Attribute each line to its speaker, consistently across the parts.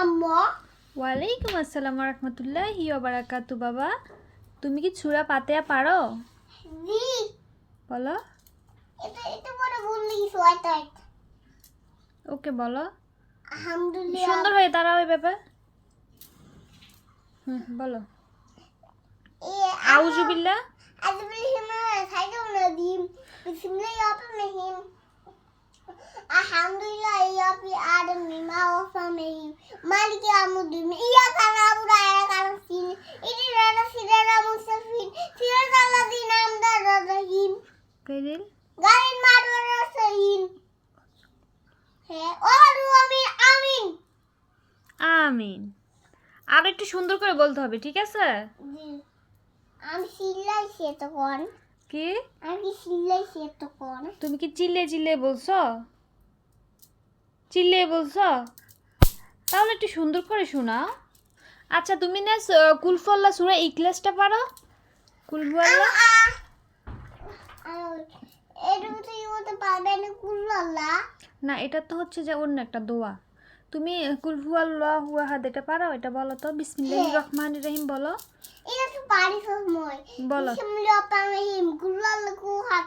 Speaker 1: আম্মা
Speaker 2: ওয়ালাইকুম আসসালাম রহমতুল্লাহি বারাকাতু বাবা তুমি কি ছুরা পাতেয়া পারো?
Speaker 1: জি।
Speaker 2: বলো।
Speaker 1: এটা এটা বড় বললি কিছু এটা এটা
Speaker 2: ওকে বলো।
Speaker 1: আলহামদুলিল্লাহ।
Speaker 2: সুন্দর হয়ে দাঁড়াও এই ব্যাপার। হুম বলো। আউজুবিল্লাহ
Speaker 1: আজবিল্লাহিম সাইদুল নদীম বিসমিল্লাহির আলহামদুলিল্লাহ ইয়াবি আদম মিমা ওয়াফামিহিম মালিক ইয়ামুদ্দিন ইয়াকা নাবুদু ওয়া ইয়াকা নাস্তাইন ইহদিনাস সিরাতাল মুস্তাকিম সিরাতাল লাযিনা আন'আমতা আলাইহিম
Speaker 2: কইদিল
Speaker 1: গালিন মাদুরাসাইন হ্যাঁ ও আমিন আমিন
Speaker 2: আমিন আর একটু সুন্দর করে বলতে হবে ঠিক আছে?
Speaker 1: আমি সে তখন
Speaker 2: কি?
Speaker 1: আমি সে তখন
Speaker 2: তুমি কি চিল্লে চিল্লে বলছো? চিল্লে বলছো? তাহলে একটু সুন্দর করে শোনাও আচ্ছা তুমি না কুলফল্লা সুরা ইকলাসটা পারো? কুলফল্লা?
Speaker 1: না
Speaker 2: এটা তো হচ্ছে যে অন্য একটা দোয়া। তুমি কুলফু আল্লাহ হুয়াহাদ এটা পারো? এটা বলো তো বিসমিল্লাহির
Speaker 1: হ্যাঁ।
Speaker 2: রহমানির রহিম বলো।
Speaker 1: এটা তো পারি সময়
Speaker 2: বলো।
Speaker 1: বিসমিল্লাহিম কুল্লাল্লাহ কুহাত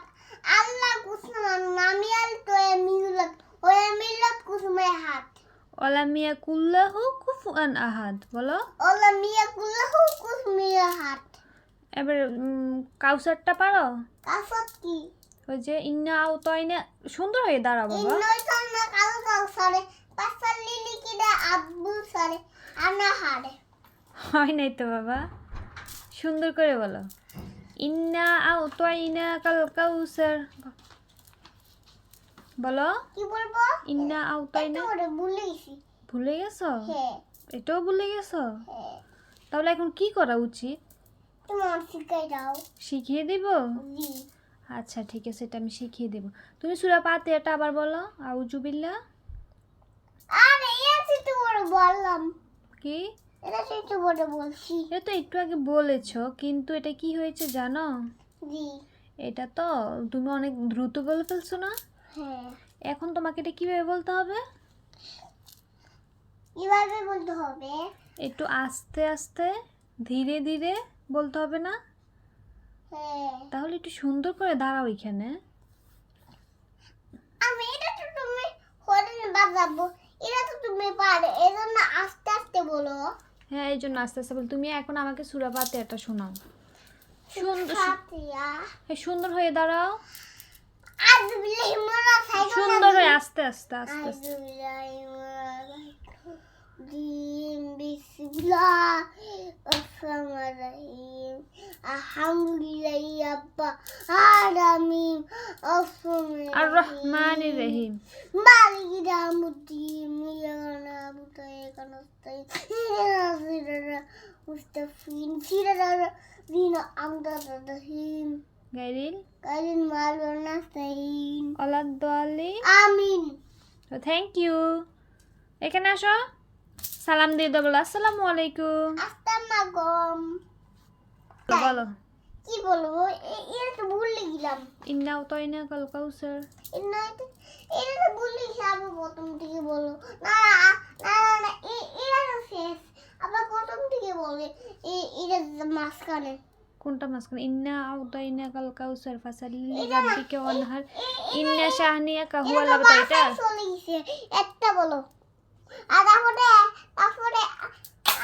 Speaker 1: আল্লাহ কুসমান নামি আল তো মিলাত
Speaker 2: অলামিয়া কুল্লাহু কুফুয়ান আহাদ বলো
Speaker 1: ওলা মিয়া কুল্লাহু কুসমে হাত
Speaker 2: এবার কাউসারটা পারো
Speaker 1: কাসত কি
Speaker 2: ওই যে ইন্না আও তয়না সুন্দর হয়ে দাঁড়াও বাবা
Speaker 1: ইন্নই তানা কালো কাল সারে পাসাল লিলি কিদা আব্বু সারে আনা হারে
Speaker 2: হয় নাই তো বাবা সুন্দর করে বলো ইন্না আও তয়না কাল কাউসার বলো।
Speaker 1: কি বলব?
Speaker 2: ইন্না
Speaker 1: এটা
Speaker 2: তয়না
Speaker 1: ওরে ভুলে গেছি।
Speaker 2: ভুলে গেছো?
Speaker 1: হ্যাঁ।
Speaker 2: এটাও ভুলে গেছো?
Speaker 1: হ্যাঁ।
Speaker 2: তাহলে এখন কি করা উচিত?
Speaker 1: তোমার শিখাই দাও।
Speaker 2: শিখিয়ে দিব?
Speaker 1: জি।
Speaker 2: আচ্ছা ঠিক আছে এটা আমি শিখিয়ে দেব। তুমি সুরা পাতে এটা আবার বলো আউজুবিল্লা
Speaker 1: আরে এটা তো বললাম।
Speaker 2: কি?
Speaker 1: এটা তো একটু বড় বলছি।
Speaker 2: এটা তো একটু আগে বলেছ কিন্তু এটা কি হয়েছে জানো?
Speaker 1: জি।
Speaker 2: এটা তো তুমি অনেক দ্রুত বলে ফেলছো না?
Speaker 1: হ্যাঁ।
Speaker 2: এখন তোমাকে এটা কীভাবে বলতে হবে?
Speaker 1: কীভাবে বলতে হবে?
Speaker 2: একটু আস্তে আস্তে ধীরে ধীরে বলতে হবে না?
Speaker 1: হ্যাঁ।
Speaker 2: তাহলে একটু সুন্দর করে দাঁড়াও এখানে।
Speaker 1: আমি এটা তো তুমি হরেন বাজাবো। এটা তো তুমি পারে। এজন্য আস্তে আস্তে বলো।
Speaker 2: হ্যাঁ এই জন্য আস্তে আস্তে বল। তুমি এখন আমাকে সুরা পাতে এটা শোনাও। সুন্দর সুন্দর হয়ে দাঁড়াও। সুন্দর হয়ে আস্তে আস্তে আস্তে আস্তে। আর রহমানির রহিম
Speaker 1: মুস্তাফিন সিরারা দিনা
Speaker 2: গাইরিল
Speaker 1: কালিন মালনা সাইন
Speaker 2: অলাদ্দালি
Speaker 1: আমিন
Speaker 2: তো থ্যাংক ইউ এখানে আসো। সালাম দিয়ে দেবো আসসালামু আলাইকুম।
Speaker 1: আসসালামাগম
Speaker 2: বলো।
Speaker 1: কি বলব? এটা তো ভুলে গেলাম।
Speaker 2: ইন্নাও তয়না কাল কাউসার।
Speaker 1: তো- এটা তো ভুলে গেলাম প্রথম থেকে বলো। না না না এটা তো শেষ। আবার প্রথম থেকে বলে এটা মাঝখানে।
Speaker 2: কোনটা মাঝখানে? ইন্না আও তয়না কাল কাউসার ফাসালি রাব্বিকা ওয়ানহার ইন্না শাহনিয়া কা হুয়া
Speaker 1: এটা? তো
Speaker 2: লাবতা এটা
Speaker 1: একটা বলো। আর তারপরে তারপরে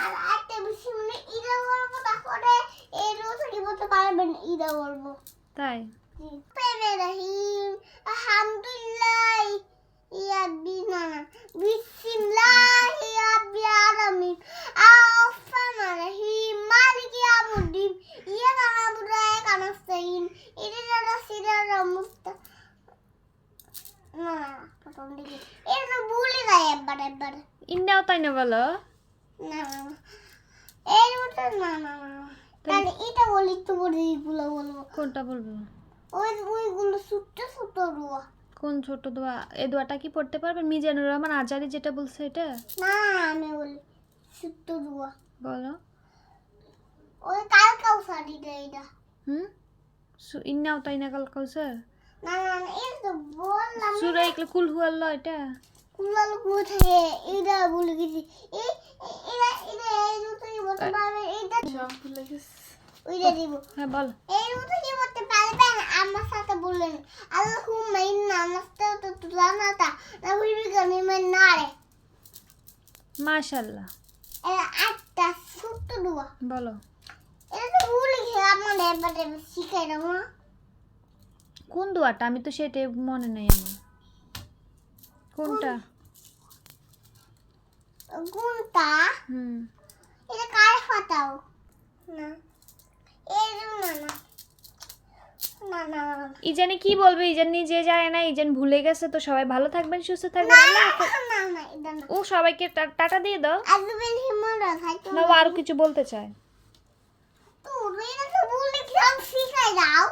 Speaker 1: আর একটা বেশি মানে ইদা বলব তারপরে এই রোজারি বলতে পারবেন? ইদা বলব।
Speaker 2: তাই?
Speaker 1: পেরে রহিম আলহামদুলিল্লাহ ইয়া বিনা বিসমিল্লাহ ইয়া বিআলামিন আফানা রহিম মালিক ইয়ামুদ্দিন ইয়া নাবুদু ওয়া ইয়া নাস্তাইন ইহদিনাস সিরাতাল মুস্তা না না, প্রথম দিকে এটা তো ভুলে যায় একবার একবার
Speaker 2: ইন্নাও তয়না বলো
Speaker 1: না না না এই ওটা না না না তাহলে এটা বলি তো বলি এইগুলো বলব
Speaker 2: কোনটা বলব
Speaker 1: ওই ওইগুলো ছোট্ট ছোট্ট রুয়া
Speaker 2: কোন ছোট দোয়া এই দোয়াটা কি পড়তে পারবেন মিজানুর রহমান আজারি যেটা বলছে এটা
Speaker 1: না আমি বলি ছোট্ট
Speaker 2: বলো
Speaker 1: ওই কাল কাউসারি এটা
Speaker 2: হুম ইন্নাও তয়না কাল কাউসার
Speaker 1: না না না এই তো বললাম
Speaker 2: সুরা ইকলা কুল হু আল্লাহ এটা?
Speaker 1: কুলাল কোথায়? এটা ভুলে গেছি। এই এটা এটা এই দুটো কি বলতে পারবে এইটা
Speaker 3: সব ভুলে গেছি।
Speaker 1: ওইটা দিব।
Speaker 2: হ্যাঁ বল।
Speaker 1: এই দুটো কি বলতে পারবেন আমার সাথে বললেন। না বুঝবি মান নারে। আটটা ছোট্ট দোয়া।
Speaker 2: বলো।
Speaker 1: এটা তো ভুলে গেছি আমার এবারে শিখাই না
Speaker 2: কোন দোয়াটা? আমি তো সেটাই মনে নেই আমার। কোনটা?
Speaker 1: কোনটা?
Speaker 2: হুম।
Speaker 1: এটা কার ফাটাও না। এই
Speaker 2: ইজানি কি বলবে? ইজান নিজে যায় না ইজান ভুলে গেছে তো সবাই ভালো থাকবেন সুস্থ থাকবেন। ও সবাইকে টাটা দিয়ে দাও। না আরও কিছু বলতে চায়।
Speaker 1: তো ভুলে দাও।